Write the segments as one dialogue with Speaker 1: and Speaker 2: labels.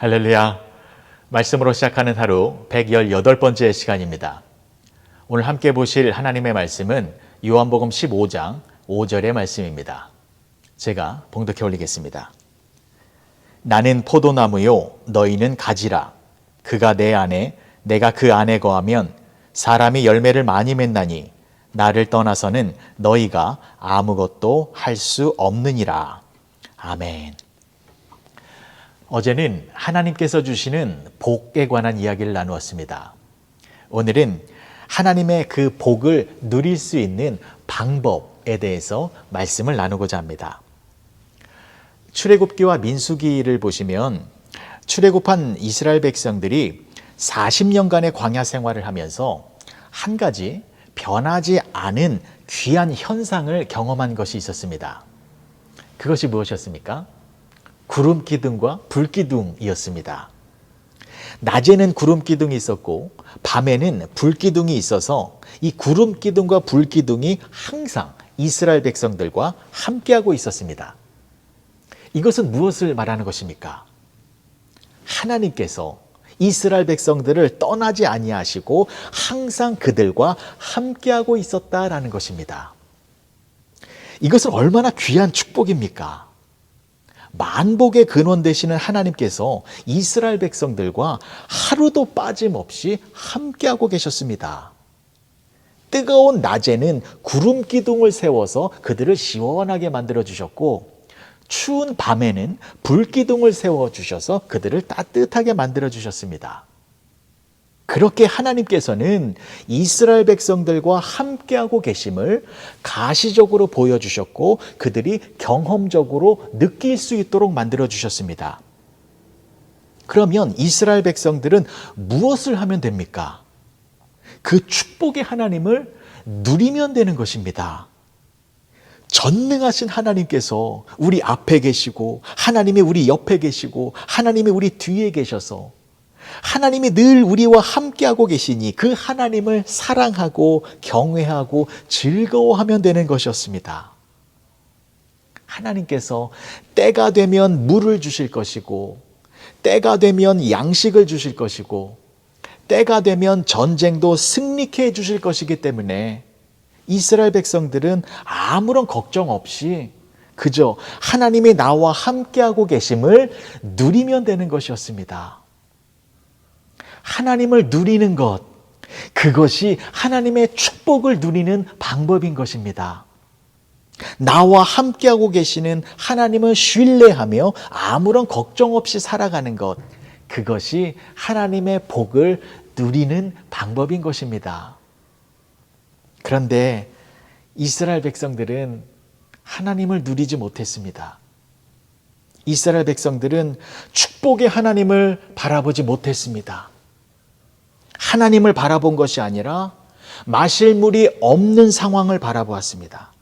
Speaker 1: 할렐루야. 말씀으로 시작하는 하루 118번째 시간입니다. 오늘 함께 보실 하나님의 말씀은 요한복음 15장 5절의 말씀입니다. 제가 봉독해 올리겠습니다. 나는 포도나무요 너희는 가지라 그가 내 안에 내가 그 안에 거하면 사람이 열매를 많이 맺나니 나를 떠나서는 너희가 아무것도 할 수 없느니라. 아멘. 어제는 하나님께서 주시는 복에 관한 이야기를 나누었습니다. 오늘은 하나님의 그 복을 누릴 수 있는 방법에 대해서 말씀을 나누고자 합니다. 출애굽기와 민수기를 보시면 출애굽한 이스라엘 백성들이 40년간의 광야 생활을 하면서 한 가지 변하지 않은 귀한 현상을 경험한 것이 있었습니다. 그것이 무엇이었습니까? 구름 기둥과 불 기둥이었습니다. 낮에는 구름 기둥이 있었고 밤에는 불 기둥이 있어서 이 구름 기둥과 불 기둥이 항상 이스라엘 백성들과 함께하고 있었습니다. 이것은 무엇을 말하는 것입니까? 하나님께서 이스라엘 백성들을 떠나지 아니하시고 항상 그들과 함께하고 있었다라는 것입니다. 이것은 얼마나 귀한 축복입니까? 만복의 근원 되시는 하나님께서 이스라엘 백성들과 하루도 빠짐없이 함께하고 계셨습니다. 뜨거운 낮에는 구름 기둥을 세워서 그들을 시원하게 만들어 주셨고 추운 밤에는 불 기둥을 세워 주셔서 그들을 따뜻하게 만들어 주셨습니다. 그렇게 하나님께서는 이스라엘 백성들과 함께하고 계심을 가시적으로 보여주셨고 그들이 경험적으로 느낄 수 있도록 만들어 주셨습니다. 그러면 이스라엘 백성들은 무엇을 하면 됩니까? 그 축복의 하나님을 누리면 되는 것입니다. 전능하신 하나님께서 우리 앞에 계시고 하나님이 우리 옆에 계시고 하나님이 우리 뒤에 계셔서 하나님이 늘 우리와 함께하고 계시니 그 하나님을 사랑하고 경외하고 즐거워하면 되는 것이었습니다. 하나님께서 때가 되면 물을 주실 것이고, 때가 되면 양식을 주실 것이고, 때가 되면 전쟁도 승리케 해 주실 것이기 때문에 이스라엘 백성들은 아무런 걱정 없이 그저 하나님이 나와 함께하고 계심을 누리면 되는 것이었습니다. 하나님을 누리는 것, 그것이 하나님의 축복을 누리는 방법인 것입니다. 나와 함께하고 계시는 하나님을 신뢰하며 아무런 걱정 없이 살아가는 것, 그것이 하나님의 복을 누리는 방법인 것입니다. 그런데 이스라엘 백성들은 하나님을 누리지 못했습니다. 이스라엘 백성들은 축복의 하나님을 바라보지 못했습니다. 하나님을 바라본 것이 아니라 마실 물이 없는 상황을 바라보았습니다.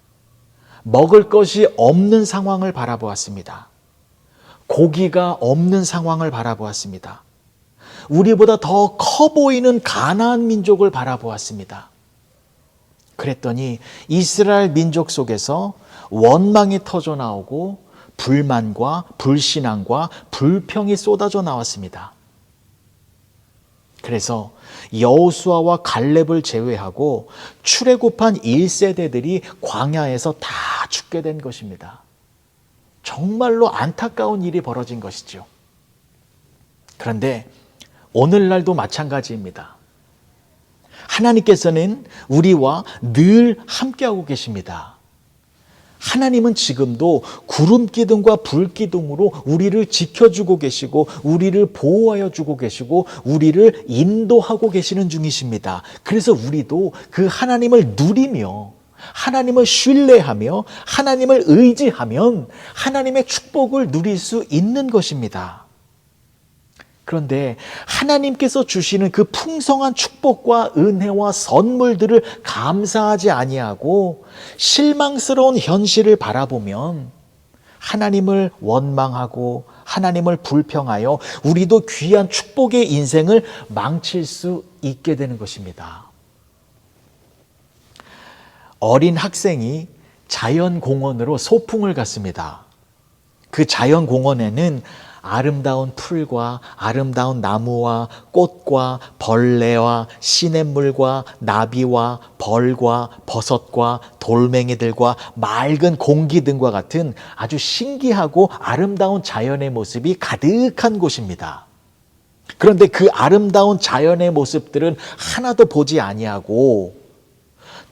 Speaker 1: 먹을 것이 없는 상황을 바라보았습니다. 고기가 없는 상황을 바라보았습니다. 우리보다 더 커 보이는 가나안 민족을 바라보았습니다. 그랬더니 이스라엘 민족 속에서 원망이 터져 나오고 불만과 불신앙과 불평이 쏟아져 나왔습니다. 그래서 여호수아와 갈렙을 제외하고 출애굽한 1세대들이 광야에서 다 죽게 된 것입니다. 정말로 안타까운 일이 벌어진 것이죠. 그런데 오늘날도 마찬가지입니다. 하나님께서는 우리와 늘 함께하고 계십니다. 하나님은 지금도 구름 기둥과 불 기둥으로 우리를 지켜주고 계시고 우리를 보호하여 주고 계시고 우리를 인도하고 계시는 중이십니다. 그래서 우리도 그 하나님을 누리며 하나님을 신뢰하며 하나님을 의지하면 하나님의 축복을 누릴 수 있는 것입니다. 그런데 하나님께서 주시는 그 풍성한 축복과 은혜와 선물들을 감사하지 아니하고 실망스러운 현실을 바라보면 하나님을 원망하고 하나님을 불평하여 우리도 귀한 축복의 인생을 망칠 수 있게 되는 것입니다. 어린 학생이 자연공원으로 소풍을 갔습니다. 그 자연공원에는 아름다운 풀과 아름다운 나무와 꽃과 벌레와 시냇물과 나비와 벌과 버섯과 돌멩이들과 맑은 공기 등과 같은 아주 신기하고 아름다운 자연의 모습이 가득한 곳입니다. 그런데 그 아름다운 자연의 모습들은 하나도 보지 아니하고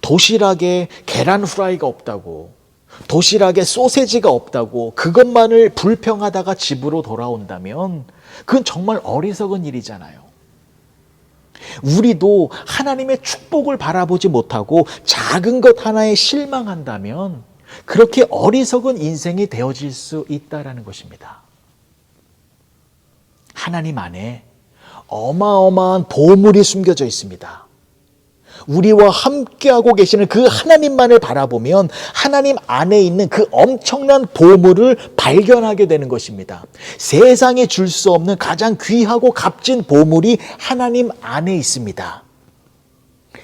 Speaker 1: 도시락에 계란 후라이가 없다고 도시락에 소세지가 없다고 그것만을 불평하다가 집으로 돌아온다면 그건 정말 어리석은 일이잖아요. 우리도 하나님의 축복을 바라보지 못하고 작은 것 하나에 실망한다면 그렇게 어리석은 인생이 되어질 수 있다라는 것입니다. 하나님 안에 어마어마한 보물이 숨겨져 있습니다. 우리와 함께하고 계시는 그 하나님만을 바라보면 하나님 안에 있는 그 엄청난 보물을 발견하게 되는 것입니다. 세상에 줄 수 없는 가장 귀하고 값진 보물이 하나님 안에 있습니다.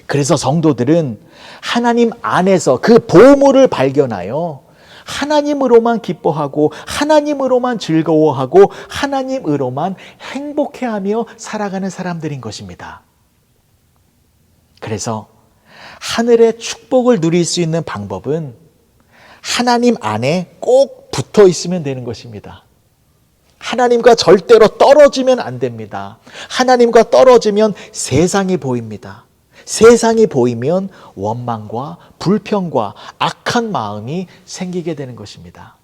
Speaker 1: 그래서 성도들은 하나님 안에서 그 보물을 발견하여 하나님으로만 기뻐하고 하나님으로만 즐거워하고 하나님으로만 행복해하며 살아가는 사람들인 것입니다. 그래서 하늘의 축복을 누릴 수 있는 방법은 하나님 안에 꼭 붙어 있으면 되는 것입니다. 하나님과 절대로 떨어지면 안 됩니다. 하나님과 떨어지면 세상이 보입니다. 세상이 보이면 원망과 불평과 악한 마음이 생기게 되는 것입니다.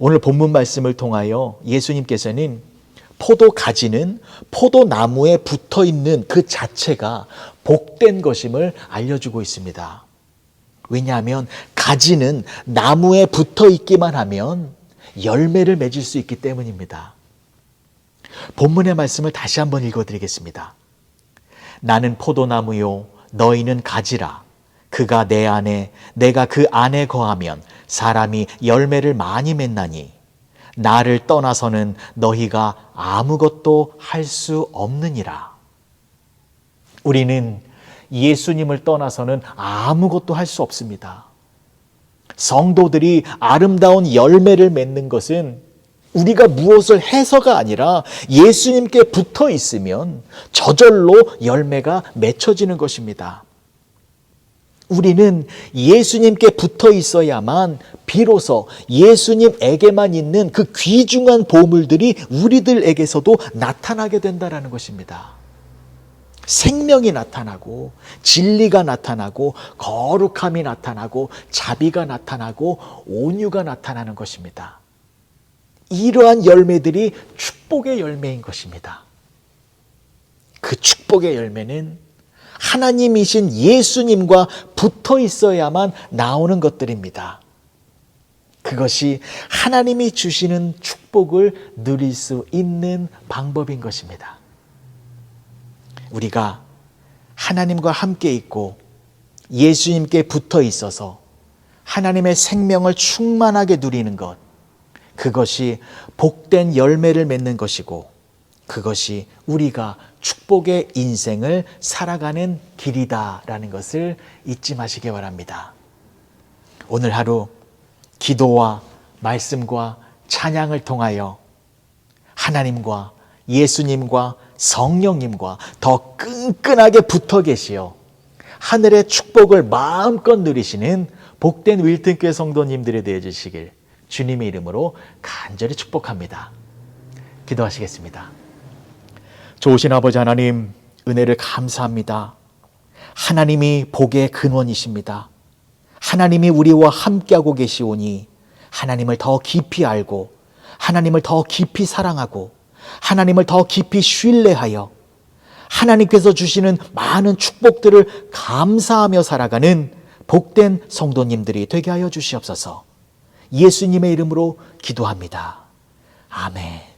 Speaker 1: 오늘 본문 말씀을 통하여 예수님께서는 포도 가지는 포도 나무에 붙어 있는 그 자체가 복된 것임을 알려주고 있습니다. 왜냐하면 가지는 나무에 붙어 있기만 하면 열매를 맺을 수 있기 때문입니다. 본문의 말씀을 다시 한번 읽어드리겠습니다. 나는 포도나무요, 너희는 가지라. 그가 내 안에, 내가 그 안에 거하면 사람이 열매를 많이 맺나니 나를 떠나서는 너희가 아무것도 할 수 없느니라. 우리는 예수님을 떠나서는 아무것도 할 수 없습니다. 성도들이 아름다운 열매를 맺는 것은 우리가 무엇을 해서가 아니라 예수님께 붙어 있으면 저절로 열매가 맺혀지는 것입니다. 우리는 예수님께 붙어 있어야만 비로소 예수님에게만 있는 그 귀중한 보물들이 우리들에게서도 나타나게 된다라는 것입니다. 생명이 나타나고 진리가 나타나고 거룩함이 나타나고 자비가 나타나고 온유가 나타나는 것입니다. 이러한 열매들이 축복의 열매인 것입니다. 그 축복의 열매는 하나님이신 예수님과 붙어 있어야만 나오는 것들입니다. 그것이 하나님이 주시는 축복을 누릴 수 있는 방법인 것입니다. 우리가 하나님과 함께 있고 예수님께 붙어 있어서 하나님의 생명을 충만하게 누리는 것, 그것이 복된 열매를 맺는 것이고, 그것이 우리가 축복의 인생을 살아가는 길이다라는 것을 잊지 마시기 바랍니다. 오늘 하루 기도와 말씀과 찬양을 통하여 하나님과 예수님과 성령님과 더 끈끈하게 붙어 계시어 하늘의 축복을 마음껏 누리시는 복된 윌튼교회 성도님들에 대해 주시길 주님의 이름으로 간절히 축복합니다. 기도하시겠습니다. 좋으신 아버지 하나님, 은혜를 감사합니다. 하나님이 복의 근원이십니다. 하나님이 우리와 함께하고 계시오니 하나님을 더 깊이 알고 하나님을 더 깊이 사랑하고 하나님을 더 깊이 신뢰하여 하나님께서 주시는 많은 축복들을 감사하며 살아가는 복된 성도님들이 되게 하여 주시옵소서. 예수님의 이름으로 기도합니다. 아멘.